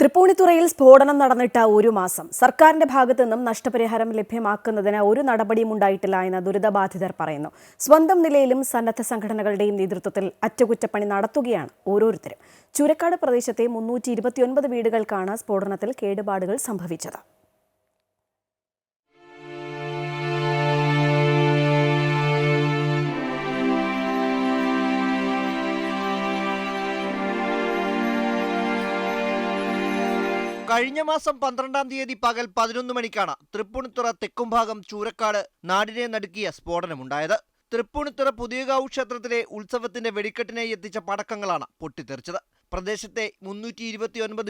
തൃപ്പൂണിത്തുറയിൽ സ്ഫോടനം നടന്നിട്ട് ഒരു മാസം സർക്കാരിന്റെ ഭാഗത്തു നിന്നും നഷ്ടപരിഹാരം ലഭ്യമാക്കുന്നതിന് ഒരു നടപടിയും ഉണ്ടായിട്ടില്ല എന്ന് ദുരിതബാധിതർ പറയുന്നു. സ്വന്തം നിലയിലും സന്നദ്ധ സംഘടനകളുടെയും നേതൃത്വത്തിൽ അറ്റകുറ്റപ്പണി നടത്തുകയാണ് ഓരോരുത്തരും. ചുരക്കാട് പ്രദേശത്തെ മുന്നൂറ്റി വീടുകൾക്കാണ് സ്ഫോടനത്തിൽ കേടുപാടുകൾ സംഭവിച്ചത്. കഴിഞ്ഞ മാസം പന്ത്രണ്ടാം തീയതി പകൽ പതിനൊന്ന് മണിക്കാണ് തൃപ്പൂണിത്തുറ തെക്കുംഭാഗം ചൂരക്കാട് നാടിനെ നടുക്കിയ സ്ഫോടനമുണ്ടായത്. തൃപ്പൂണിത്തുറ പുതിയകാവ് ക്ഷേത്രത്തിലെ ഉത്സവത്തിന്റെ വെടിക്കെട്ടിനായി എത്തിച്ച പടക്കങ്ങളാണ് പൊട്ടിത്തെറിച്ചത്. പ്രദേശത്തെ മുന്നൂറ്റി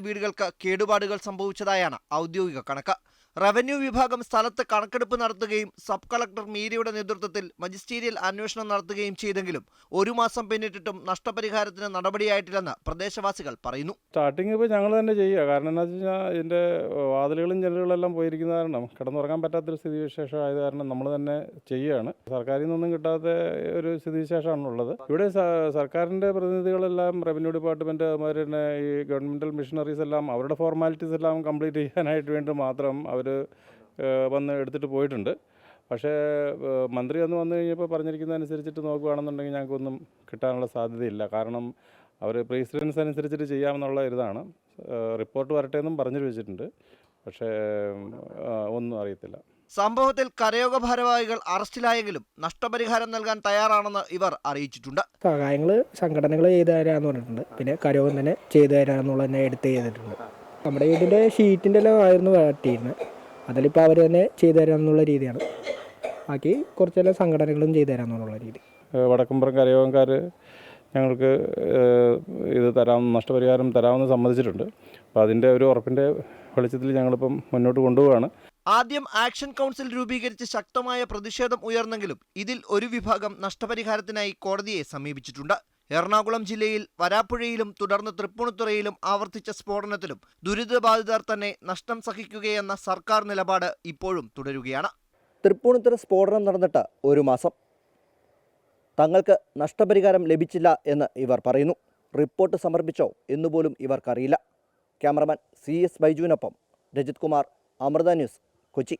വീടുകൾക്ക് കേടുപാടുകൾ സംഭവിച്ചതായാണ് ഔദ്യോഗിക കണക്ക്. റവന്യൂ വിഭാഗം സ്ഥലത്ത് കണക്കെടുപ്പ് നടത്തുകയും സബ് കളക്ടർ മീരയുടെ നേതൃത്വത്തിൽ മജിസ്റ്റീരിയൽ അന്വേഷണം നടത്തുകയും ചെയ്തെങ്കിലും ഒരു മാസം പിന്നിട്ടിട്ടും നഷ്ടപരിഹാരത്തിന് നടപടിയായിട്ടില്ലെന്ന് പ്രദേശവാസികൾ പറയുന്നു. സ്റ്റാർട്ടിങ് ഇപ്പോൾ ഞങ്ങൾ തന്നെ ചെയ്യുക. കാരണം എന്താ വെച്ച് കഴിഞ്ഞാൽ ഇതിന്റെ വാതിലുകളും ജനലുകളെല്ലാം പോയിരിക്കുന്ന കാരണം കിടന്നുറങ്ങാൻ പറ്റാത്തൊരു സ്ഥിതിവിശേഷം ആയത് കാരണം നമ്മൾ തന്നെ ചെയ്യുകയാണ്. സർക്കാരിൽ നിന്നൊന്നും കിട്ടാത്ത ഒരു സ്ഥിതിവിശേഷമാണ് ഉള്ളത് ഇവിടെ സർക്കാരിന്റെ പ്രതിനിധികളെല്ലാം റവന്യൂ ഡിപ്പാർട്ട്മെന്റ് അതുമാതിരി തന്നെ ഈ ഗവൺമെന്റൽ മിഷനറീസ് എല്ലാം അവരുടെ ഫോർമാലിറ്റീസ് എല്ലാം കംപ്ലീറ്റ് ചെയ്യാനായിട്ട് വേണ്ടി മാത്രം അവർ വന്ന് എടുത്തിട്ട് പോയിട്ടുണ്ട്. പക്ഷേ മന്ത്രി അന്ന് വന്നു കഴിഞ്ഞപ്പോൾ പറഞ്ഞിരിക്കുന്നതനുസരിച്ചിട്ട് നോക്കുകയാണെന്നുണ്ടെങ്കിൽ ഞങ്ങൾക്കൊന്നും കിട്ടാനുള്ള സാധ്യതയില്ല. കാരണം അവർ പ്രീസിഡൻസ് അനുസരിച്ചിട്ട് ചെയ്യാമെന്നുള്ള ഇതാണ് റിപ്പോർട്ട് വരട്ടെ എന്നും പറഞ്ഞു വെച്ചിട്ടുണ്ട് പക്ഷേ ഒന്നും അറിയത്തില്ല. സംഭവത്തിൽ കരയോഗ ഭാരവാഹികൾ അറസ്റ്റിലായെങ്കിലും നഷ്ടപരിഹാരം നൽകാൻ തയ്യാറാണെന്ന് ഇവർ അറിയിച്ചിട്ടുണ്ട്. സഹായങ്ങൾ സംഘടനകൾ ചെയ്തു തരാമെന്ന് പറഞ്ഞിട്ടുണ്ട്. പിന്നെ കരയോഗം തന്നെ ചെയ്തു തരാമെന്നുള്ള തന്നെ എടുത്ത് ചെയ്തിട്ടുണ്ട്. നമ്മുടെ വീടിന്റെ ഷീറ്റിന്റെ എല്ലാം ആയിരുന്നു വെട്ടിയിരുന്നത് അതിലിപ്പോൾ അവർ തന്നെ ചെയ്തു തരാം എന്നുള്ള രീതിയാണ്. ബാക്കി കുറച്ചെല്ലാം സംഘടനകളും ചെയ്തു തരാം എന്നുള്ള രീതി വടക്കുംപുറം കരയോഗക്കാർ ഞങ്ങൾക്ക് ഇത് തരാം നഷ്ടപരിഹാരം തരാമെന്ന് സമ്മതിച്ചിട്ടുണ്ട്. അപ്പോൾ അതിന്റെ ഒരു ഉറപ്പിന്റെ വെളിച്ചത്തിൽ ഞങ്ങളിപ്പം മുന്നോട്ട് കൊണ്ടുപോവുകയാണ്. ആദ്യം ആക്ഷൻ കൗൺസിൽ രൂപീകരിച്ച് ശക്തമായ പ്രതിഷേധം ഉയർന്നെങ്കിലും ഇതിൽ ഒരു വിഭാഗം നഷ്ടപരിഹാരത്തിനായി കോടതിയെ സമീപിച്ചിട്ടുണ്ട്. എറണാകുളം ജില്ലയിൽ വരാപ്പുഴയിലും തുടർന്ന് തൃപ്പൂണിത്തുറയിലും ആവർത്തിച്ച സ്ഫോടനത്തിലും ദുരിതബാധിതർ തന്നെ നഷ്ടം സഹിക്കുകയെന്ന സർക്കാർ നിലപാട് ഇപ്പോഴും തുടരുകയാണ്. തൃപ്പൂണിത്തുറ സ്ഫോടനം നടന്നിട്ട് ഒരു മാസം. തങ്ങൾക്ക് നഷ്ടപരിഹാരം ലഭിച്ചില്ല എന്ന് ഇവർ പറയുന്നു. റിപ്പോർട്ട് സമർപ്പിച്ചോ എന്നുപോലും ഇവർക്കറിയില്ല. ക്യാമറമാൻ സി എസ് ബൈജുവിനൊപ്പം രജിത് കുമാർ അമൃത ന്യൂസ് കൊച്ചി.